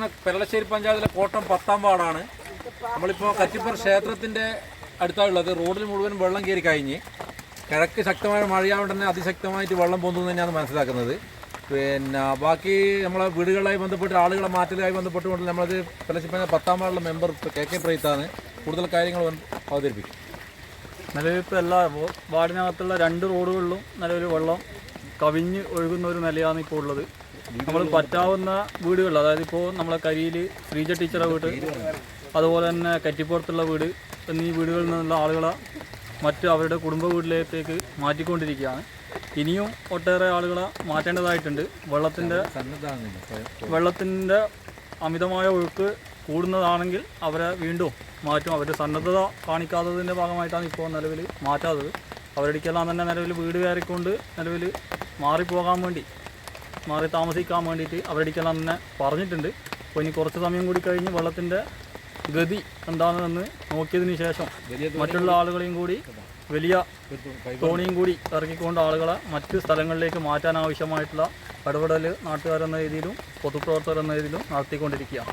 കാണുന്ന പെരളശ്ശേരി പഞ്ചായത്തിലെ കോട്ടം പത്താം വാർഡാണ്. നമ്മളിപ്പോൾ കറ്റിപ്പുറ ക്ഷേത്രത്തിന്റെ അടുത്താണുള്ളത്. റോഡിൽ മുഴുവൻ വെള്ളം കയറി കഴിഞ്ഞ് കിഴക്ക് ശക്തമായ മഴയാകൊണ്ട് തന്നെ അതിശക്തമായിട്ട് വെള്ളം പോകുന്നു തന്നെയാണ് മനസ്സിലാക്കുന്നത്. പിന്നെ ബാക്കി നമ്മളെ വീടുകളുമായി ബന്ധപ്പെട്ട് ആളുകളെ മാറ്റലുമായി ബന്ധപ്പെട്ടുകൊണ്ട് നമ്മളത് പെരളശ്ശേരി പത്താം വാർഡിലെ മെമ്പർ കെ കെ പ്രീത്താണ് കൂടുതൽ കാര്യങ്ങൾ അവതരിപ്പിക്കും. നിലവിൽ ഇപ്പോൾ എല്ലാ വാർഡിനകത്തുള്ള രണ്ട് റോഡുകളിലും നിലവിൽ വെള്ളം കവിഞ്ഞ് ഒഴുകുന്ന ഒരു നിലയാണ് ഇപ്പോൾ ഉള്ളത്. നമ്മൾ പറ്റാവുന്ന വീടുകൾ അതായത് ഇപ്പോൾ നമ്മളെ കരിയിൽ ശ്രീജ ടീച്ചറെ വീട് അതുപോലെ തന്നെ കറ്റിപ്പുറത്തുള്ള വീട് എന്നീ വീടുകളിൽ നിന്നുള്ള ആളുകളെ മറ്റു അവരുടെ കുടുംബ വീട്ടിലേക്ക് മാറ്റിക്കൊണ്ടിരിക്കുകയാണ്. ഇനിയും ഒട്ടേറെ ആളുകളെ മാറ്റേണ്ടതായിട്ടുണ്ട്. വെള്ളത്തിന്റെ വെള്ളത്തിന്റെ അമിതമായ ഒഴുക്ക് കൂടുന്നതാണെങ്കിൽ അവരെ വീണ്ടും മാറ്റും. അവരുടെ സന്നദ്ധത കാണിക്കാത്തതിന്റെ ഭാഗമായിട്ടാണ് ഇപ്പോൾ നിലവിൽ മാറ്റാത്തത്. അവരുടെ തന്നെ നിലവിൽ വീട് കയറിക്കൊണ്ട് നിലവിൽ മാറിപ്പോകാൻ വേണ്ടി മാറി താമസിക്കാൻ വേണ്ടിയിട്ട് അവരുടെക്കെല്ലാം തന്നെ പറഞ്ഞിട്ടുണ്ട്. അപ്പോൾ ഇനി കുറച്ച് സമയം കൂടി കഴിഞ്ഞ് വെള്ളത്തിന്റെ ഗതി എന്താണെന്ന് നോക്കിയതിന് ശേഷം മറ്റുള്ള ആളുകളെയും കൂടി വലിയ തോണിയും കൂടി ഇറക്കിക്കൊണ്ട് ആളുകളെ മറ്റ് സ്ഥലങ്ങളിലേക്ക് മാറ്റാൻ ആവശ്യമായിട്ടുള്ള ഇടപെടൽ നാട്ടുകാരെന്ന രീതിയിലും പൊതുപ്രവർത്തകർ എന്ന രീതിയിലും നടത്തിക്കൊണ്ടിരിക്കുകയാണ്.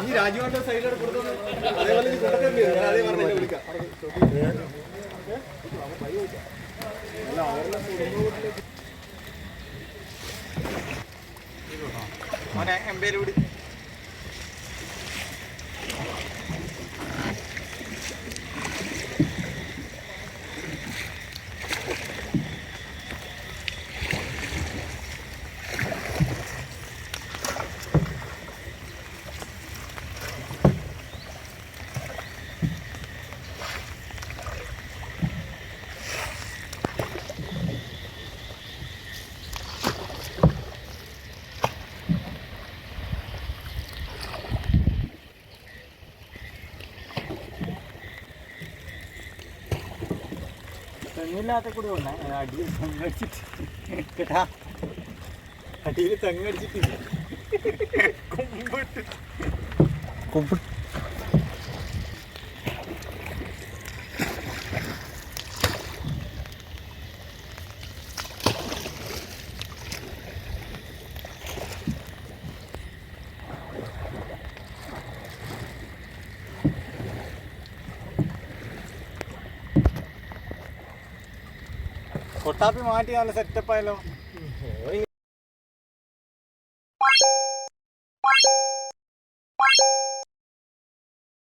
ഈ അതേപോലെ അതേ പറഞ്ഞു മോനെ എം പേര് വിളിക്കും തെങ്ങില്ലാത്ത കൂടി അടിയിൽ തെങ്ങടിച്ചിട്ട്. കേട്ടാ? അടിയിൽ തെങ്ങടിച്ചിട്ട്. കൊട്ടാപ്പി മാറ്റി നല്ല സെറ്റപ്പ് ആയല്ലോ.